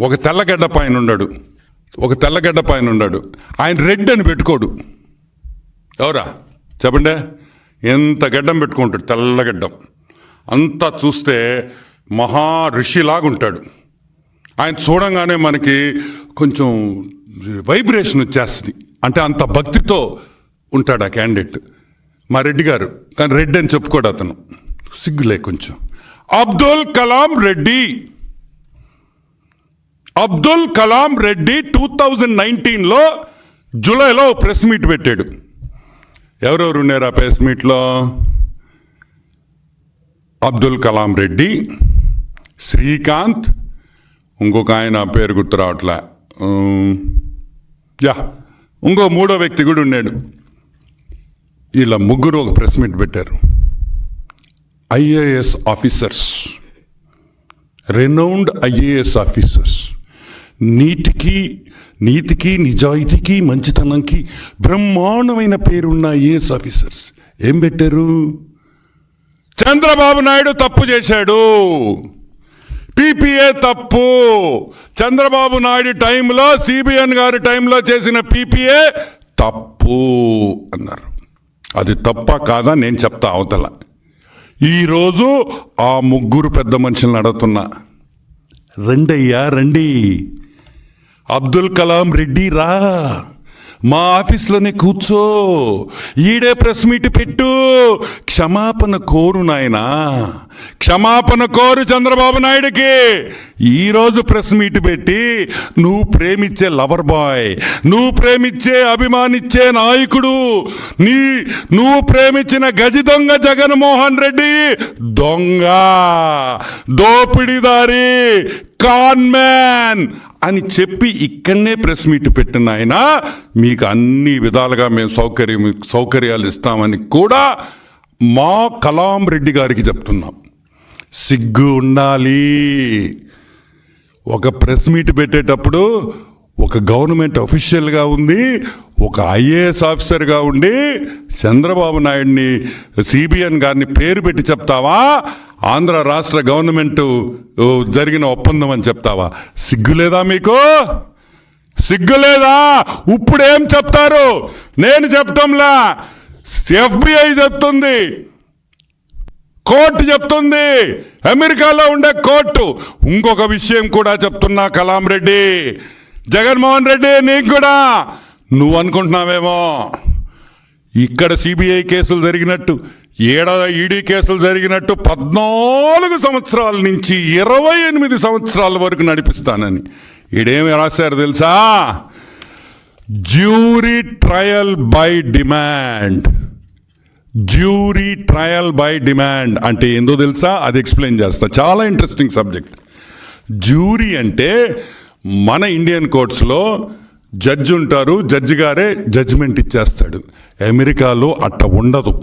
ఒక తెల్లగడ్డ పైన ఉన్నాడు ఒక తెల్లగడ్డ పైన ఉన్నాడు ఆయన రెడ్ అని పెట్టుకోడు. ఎవరా? చెప్పండి. ఎంత గడ్డం పెట్టుకుంటాడు తెల్లగడ్డం. అంతా చూస్తే మహా ఋషిలాగుంటాడు. ఆయన చూడంగానే మనకి కొంచెం వైబ్రేషన్ వచ్చేస్తుంది. అంటే అంత భక్తితో ఉంటాడు ఆ క్యాండిడేట్. మా రెడ్డి గారు. కానీ రెడ్డి అని చెప్పుకోడు అతను. సిగ్గులే కొంచెం. అబ్దుల్ కలాం రెడ్డి. అబ్దుల్ కలాం రెడ్డి టూ థౌజండ్ నైన్టీన్లో జూలైలో ప్రెస్ మీట్ పెట్టాడు. ఎవరెవరు ఉన్నారు ఆ ప్రెస్ మీట్లో? అబ్దుల్ కలాం రెడ్డి శ్రీకాంత్ ఇంకొక ఆయన పేరు గుర్తు రావట్లే. యా ఇంకో మూడో వ్యక్తి కూడా ఉన్నాడు. ఇలా ముగ్గురు ఒక ప్రెస్ మీట్ పెట్టారు. IAS officers. Renowned IAS officers. నీటికి నీతికి నిజాయితీకి మంచితనంకి బ్రహ్మాండమైన పేరున్న ఐఏఎస్ ఆఫీసర్స్. ఏం పెట్టారు? చంద్రబాబు నాయుడు తప్పు చేశాడు. పీపీఏ తప్పు. చంద్రబాబు నాయుడు టైంలో సిబిఎన్ గారి టైంలో చేసిన పీపీఏ తప్పు అన్నారు. అది తప్ప కాదా నేను చెప్తా అవతల. ఈరోజు ఆ ముగ్గురు పెద్ద మనుషులను అడుగుతున్నా రెండయ్యా రండి. అబ్దుల్ కలాం రెడ్డి రా. మా ఆఫీస్లోనే కూర్చో. ఈడే ప్రెస్ మీట్ పెట్టు. క్షమాపణ కోరు నాయనా. క్షమాపణ కోరు చంద్రబాబు నాయుడికి. ఈరోజు ప్రెస్ మీట్ పెట్టి నువ్వు ప్రేమిచ్చే లవర్ బాయ్ నువ్వు ప్రేమిచ్చే అభిమానిచ్చే నాయకుడు నీ నువ్వు ప్రేమించిన గజి దొంగ జగన్మోహన్ రెడ్డి దొంగ దోపిడిదారి కాన్ మ్యాన్ అని చెప్పి ఇక్కడనే ప్రెస్ మీట్ పెట్టిన ఆయన మీకు అన్ని విధాలుగా మేము సౌకర్యం సౌకర్యాలు ఇస్తామని కూడా మా కలాం రెడ్డి గారికి చెప్తున్నాం. సిగ్గు ఉండాలి. ఒక ప్రెస్ మీట్ పెట్టేటప్పుడు ఒక గవర్నమెంట్ అఫీషియల్గా ఉంది ఒక ఐఏఎస్ ఆఫీసర్గా ఉండి చంద్రబాబు నాయుడిని సిబిఎన్ గారిని పేరు పెట్టి చెప్తావా? ఆంధ్ర రాష్ట్ర గవర్నమెంట్ జరిగిన ఒప్పందం అని చెప్తావా? సిగ్గులేదా మీకు? సిగ్గులేదా? ఇప్పుడు ఏం చెప్తారు? నేను చెప్పటంలా. ఎఫ్బిఐ చెప్తుంది. కోర్టు చెప్తుంది. అమెరికాలో ఉండే కోర్టు. ఇంకొక విషయం కూడా చెప్తున్నా కలాం రెడ్డి. జగన్మోహన్ రెడ్డి నీకు కూడా. నువ్వు అనుకుంటున్నావేమో? ఇక్కడ సిబిఐ కేసులు జరిగినట్టు. ఏడాది ఈడీ కేసులు జరిగినట్టు పద్నాలుగు సంవత్సరాల నుంచి ఇరవై ఎనిమిది సంవత్సరాల వరకు నడిపిస్తానని. ఈడేమి రాశారు తెలుసా? Jury trial by demand. Jury trial by demand అంటే ఏందో తెలుసా? అది ఎక్స్ప్లెయిన్ చేస్తా. చాలా ఇంట్రెస్టింగ్ సబ్జెక్ట్. జ్యూరీ అంటే మన ఇండియన్ కోర్ట్స్లో జడ్జి ఉంటారు జడ్జి గారే జడ్జిమెంట్ ఇచ్చేస్తాడు. అమెరికాలో అట్ట ఉండదు.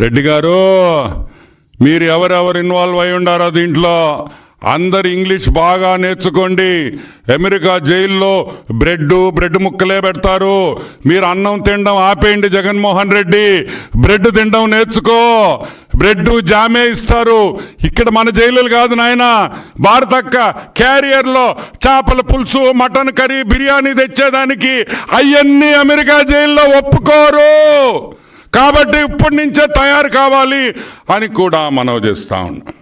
రెడ్డి గారు మీరు ఎవరెవరు ఇన్వాల్వ్ అయి ఉండారో దీంట్లో? అందరు ఇంగ్లీష్ బాగా నేర్చుకోండి. అమెరికా జైల్లో బ్రెడ్ బ్రెడ్ ముక్కలే పెడతారు. మీరు అన్నం తినడం ఆపేయండి జగన్మోహన్ రెడ్డి. బ్రెడ్ తినడం నేర్చుకో. బ్రెడ్ జామే ఇస్తారు. ఇక్కడ మన జైలులు కాదు నాయన. భారతక్క క్యారియర్లో చేపల పులుసు మటన్ కర్రీ బిర్యానీ తెచ్చేదానికి అవన్నీ అమెరికా జైల్లో ఒప్పుకోరు. కాబట్టి ఇప్పటి నుంచే తయారు కావాలి అని కూడా మనవి చేస్తా ఉన్నాం.